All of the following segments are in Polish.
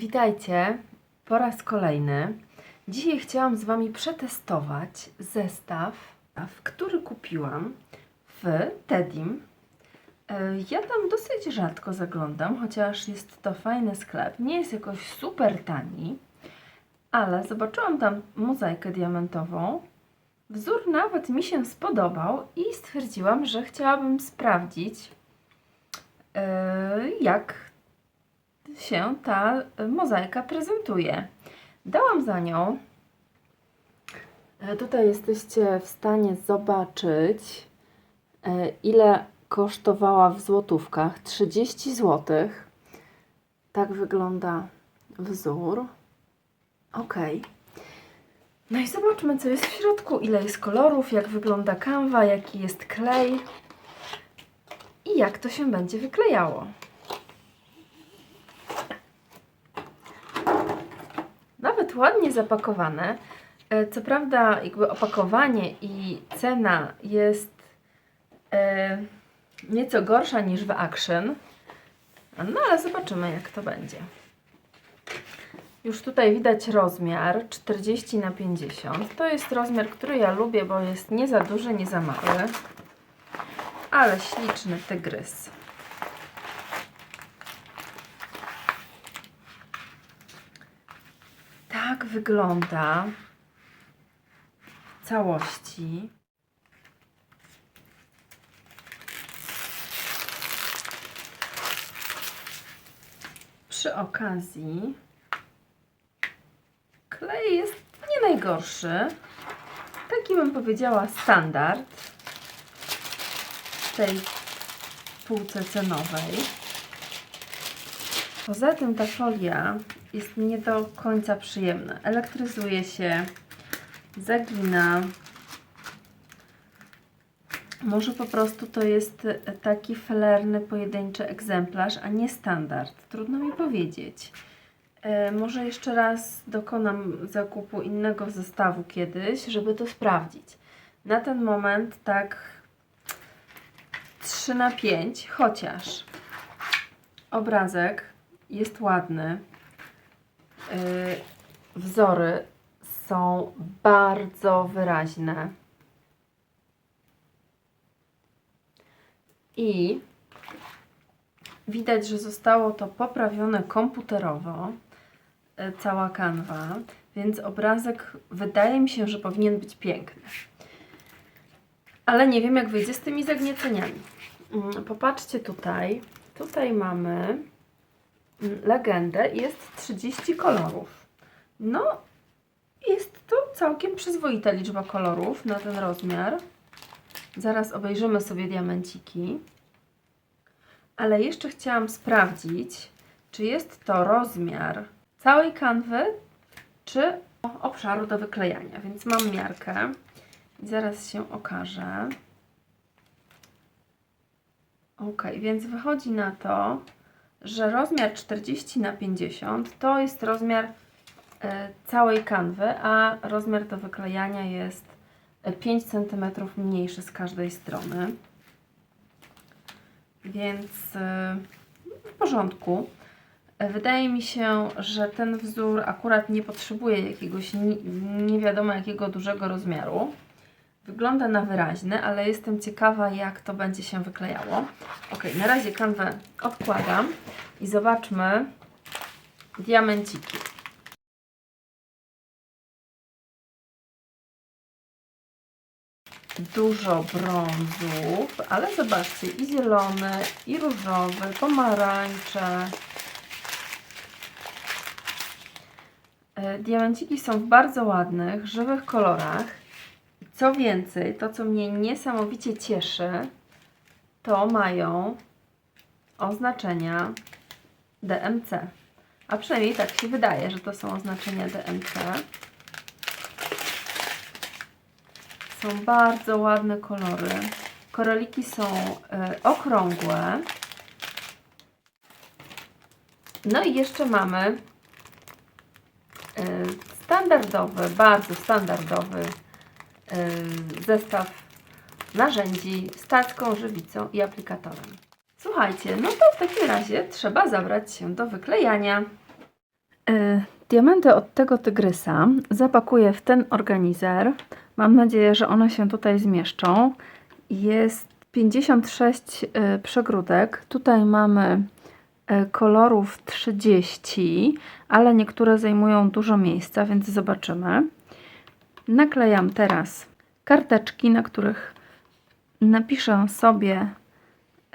Witajcie po raz kolejny. Dzisiaj chciałam z Wami przetestować zestaw, który kupiłam w Tedim. E, Ja tam dosyć rzadko zaglądam, chociaż jest to fajny sklep. Nie jest jakoś super tani, ale zobaczyłam tam mozaikę diamentową. Wzór nawet mi się spodobał i stwierdziłam, że chciałabym sprawdzić, e, jak się ta mozaika prezentuje. Dałam za nią. E, Tutaj jesteście w stanie zobaczyć, e, ile kosztowała w złotówkach. 30 zł. Tak wygląda wzór. Ok. No i zobaczmy, co jest w środku, ile jest kolorów, jak wygląda kanwa, jaki jest klej i jak to się będzie wyklejało. Ładnie zapakowane. E, Co prawda, jakby opakowanie i cena jest e, nieco gorsza niż w Action. No ale zobaczymy, jak to będzie. Już tutaj widać rozmiar 40 na 50. To jest rozmiar, który ja lubię, bo jest nie za duży, nie za mały. Ale śliczny tygrys. Tak wygląda w całości. Przy okazji klej jest nie najgorszy. Taki bym powiedziała standard w tej półce cenowej. Poza tym ta folia jest nie do końca przyjemna. Elektryzuje się, zagina. Może po prostu to jest taki felerny, pojedynczy egzemplarz, a nie standard. Trudno mi powiedzieć. E, może jeszcze raz dokonam zakupu innego zestawu kiedyś, żeby to sprawdzić. Na ten moment tak 3 na 5, chociaż obrazek jest ładny. Yy, wzory są bardzo wyraźne. I widać, że zostało to poprawione komputerowo, yy, cała kanwa, więc obrazek wydaje mi się, że powinien być piękny. Ale nie wiem, jak wyjdzie z tymi zagnieceniami. Mm, Popatrzcie tutaj. Tutaj mamy legendę jest 30 kolorów. No, jest to całkiem przyzwoita liczba kolorów na ten rozmiar. Zaraz obejrzymy sobie diamenciki. Ale jeszcze chciałam sprawdzić, czy jest to rozmiar całej kanwy, czy obszaru do wyklejania. Więc mam miarkę i zaraz się okaże. Ok, więc wychodzi na to, że rozmiar 40 na 50 to jest rozmiar e, całej kanwy, a rozmiar do wyklejania jest e, 5 cm mniejszy z każdej strony. Więc e, w porządku. E, Wydaje mi się, że ten wzór akurat nie potrzebuje jakiegoś ni- nie wiadomo jakiego dużego rozmiaru. Wygląda na wyraźny, ale jestem ciekawa, jak to będzie się wyklejało. Ok, na razie kanwę odkładam i zobaczmy diamenciki. Dużo brązów, ale zobaczcie, i zielony, i różowy, pomarańcze. E, Diamenciki są w bardzo ładnych, żywych kolorach. Co więcej, to co mnie niesamowicie cieszy, to mają oznaczenia DMC. A przynajmniej tak się wydaje, że to są oznaczenia DMC. Są bardzo ładne kolory. Koraliki są e, okrągłe. No i jeszcze mamy e, standardowy, bardzo standardowy zestaw narzędzi z tacką, żywicą i aplikatorem. Słuchajcie, no to w takim razie trzeba zabrać się do wyklejania. E, Diamenty od tego tygrysa zapakuję w ten organizer. Mam nadzieję, że one się tutaj zmieszczą. Jest 56 e, przegródek. Tutaj mamy e, kolorów 30, ale niektóre zajmują dużo miejsca, więc zobaczymy. Naklejam teraz karteczki, na których napiszę sobie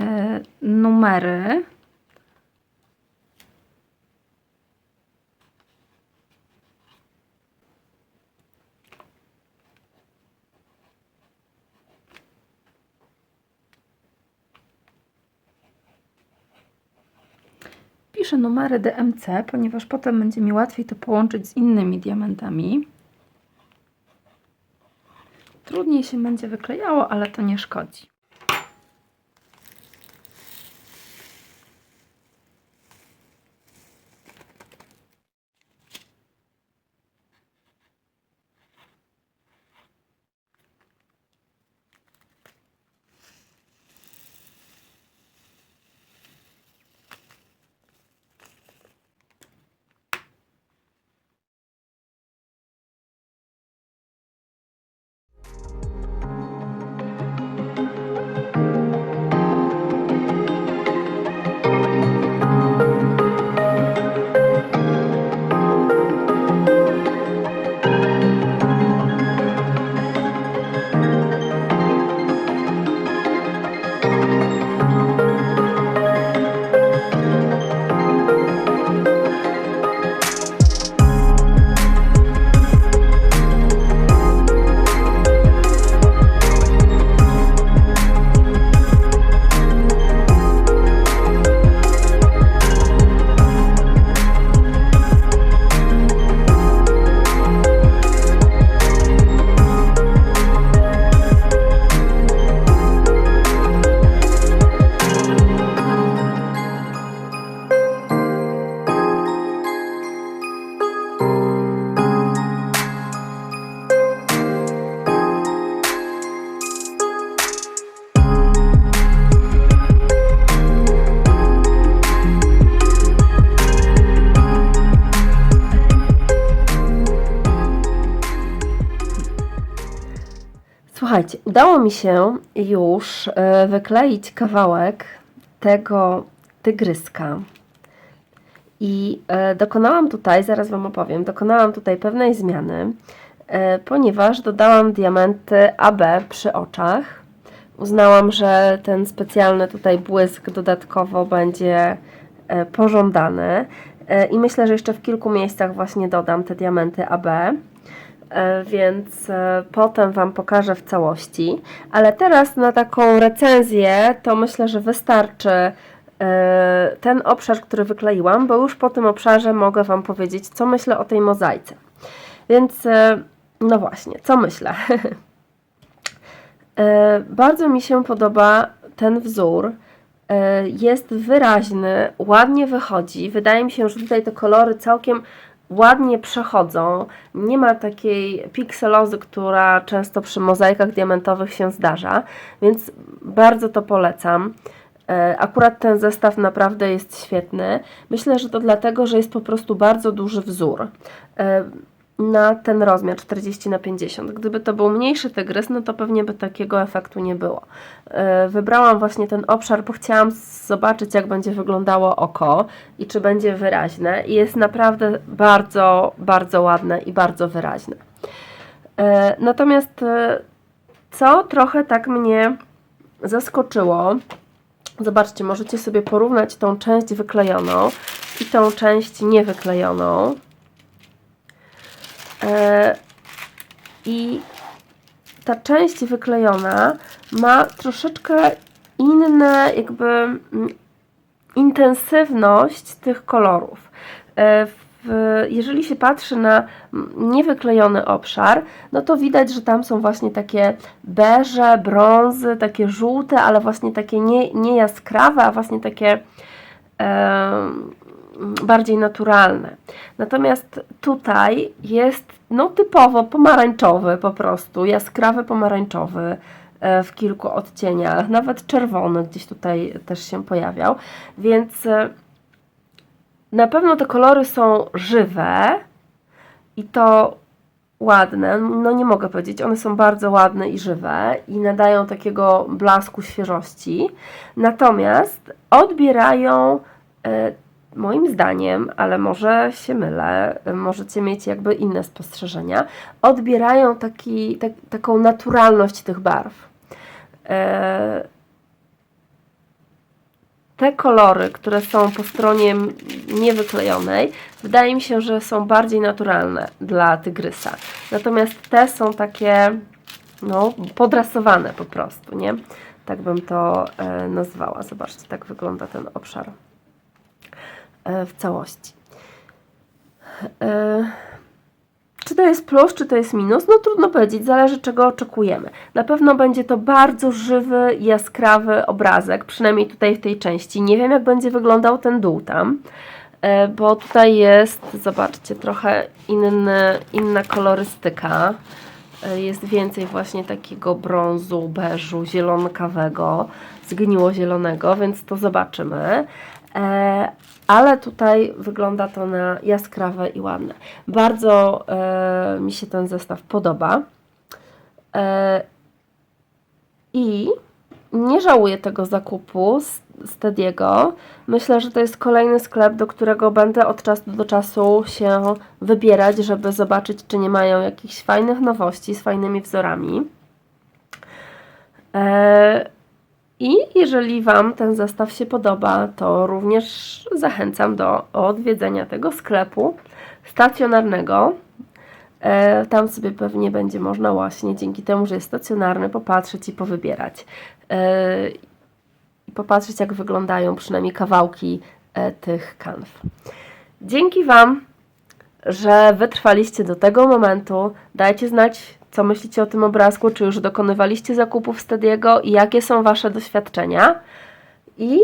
e, numery. Piszę numery DMC, ponieważ potem będzie mi łatwiej to połączyć z innymi diamentami. Trudniej się będzie wyklejało, ale to nie szkodzi. Udało mi się już e, wykleić kawałek tego tygryska. I e, dokonałam tutaj, zaraz Wam opowiem, dokonałam tutaj pewnej zmiany, e, ponieważ dodałam diamenty AB przy oczach. Uznałam, że ten specjalny tutaj błysk dodatkowo będzie pożądany. I myślę, że jeszcze w kilku miejscach właśnie dodam te diamenty AB. E, więc e, potem Wam pokażę w całości. Ale teraz na taką recenzję to myślę, że wystarczy e, ten obszar, który wykleiłam, bo już po tym obszarze mogę Wam powiedzieć, co myślę o tej mozaice. Więc no właśnie, co myślę? Bardzo mi się podoba ten wzór. Jest wyraźny, ładnie wychodzi. Wydaje mi się, że tutaj te kolory całkiem ładnie przechodzą. Nie ma takiej pikselozy, która często przy mozaikach diamentowych się zdarza, więc bardzo to polecam. E, Akurat ten zestaw naprawdę jest świetny. Myślę, że to dlatego, że jest po prostu bardzo duży wzór e, na ten rozmiar 40 na 50. Gdyby to był mniejszy tygrys, no to pewnie by takiego efektu nie było. E, Wybrałam właśnie ten obszar, bo chciałam zobaczyć, jak będzie wyglądało oko i czy będzie wyraźne. I jest naprawdę bardzo, bardzo ładne i bardzo wyraźne. E, Natomiast e, co trochę tak mnie zaskoczyło, zobaczcie, możecie sobie porównać tą część wyklejoną i tą część niewyklejoną. E, I ta część wyklejona ma troszeczkę inne, jakby mm, intensywność tych kolorów. E, jeżeli się patrzy na mm, niewyklejony obszar, no to widać, że tam są właśnie takie beże, brązy, takie żółte, ale właśnie takie nie, nie jaskrawe, a właśnie takie bardziej naturalne. Natomiast tutaj jest no typowo pomarańczowy po prostu, jaskrawy pomarańczowy e, w kilku odcieniach, nawet czerwony gdzieś tutaj też się pojawiał, więc e, na pewno te kolory są żywe i to ładne. No nie mogę powiedzieć, one są bardzo ładne i żywe i nadają takiego blasku świeżości. Natomiast odbierają e, moim zdaniem, ale może się mylę, możecie mieć jakby inne spostrzeżenia, odbierają taki, tak, taką naturalność tych barw. E, te kolory, które są po stronie niewyklejonej, wydaje mi się, że są bardziej naturalne dla tygrysa. Natomiast te są takie, no, podrasowane po prostu, nie? Tak bym to e, nazwała. Zobaczcie, tak wygląda ten obszar w całości. E, czy to jest plus, czy to jest minus? No trudno powiedzieć, zależy czego oczekujemy. Na pewno będzie to bardzo żywy, jaskrawy obrazek, przynajmniej tutaj w tej części. Nie wiem jak będzie wyglądał ten dół tam, e, bo tutaj jest, zobaczcie, trochę inny, inna kolorystyka. E, Jest więcej właśnie takiego brązu, beżu, zielonkawego, zgniło zielonego, więc to zobaczymy. E, ale tutaj wygląda to na jaskrawe i ładne. Bardzo e, mi się ten zestaw podoba. E, I nie żałuję tego zakupu z, z Tediego. Myślę, że to jest kolejny sklep, do którego będę od czasu do czasu się wybierać, żeby zobaczyć, czy nie mają jakichś fajnych nowości z fajnymi wzorami. E, i jeżeli Wam ten zestaw się podoba, to również zachęcam do odwiedzenia tego sklepu stacjonarnego. E, Tam sobie pewnie będzie można właśnie dzięki temu, że jest stacjonarny, popatrzeć i powybierać. Popatrzeć, jak wyglądają przynajmniej kawałki e, tych kanw. Dzięki Wam, że wytrwaliście do tego momentu. Dajcie znać, co myślicie o tym obrazku, czy już dokonywaliście zakupów z Tediego i jakie są Wasze doświadczenia. I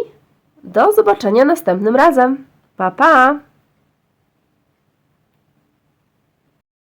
do zobaczenia następnym razem. Pa, pa!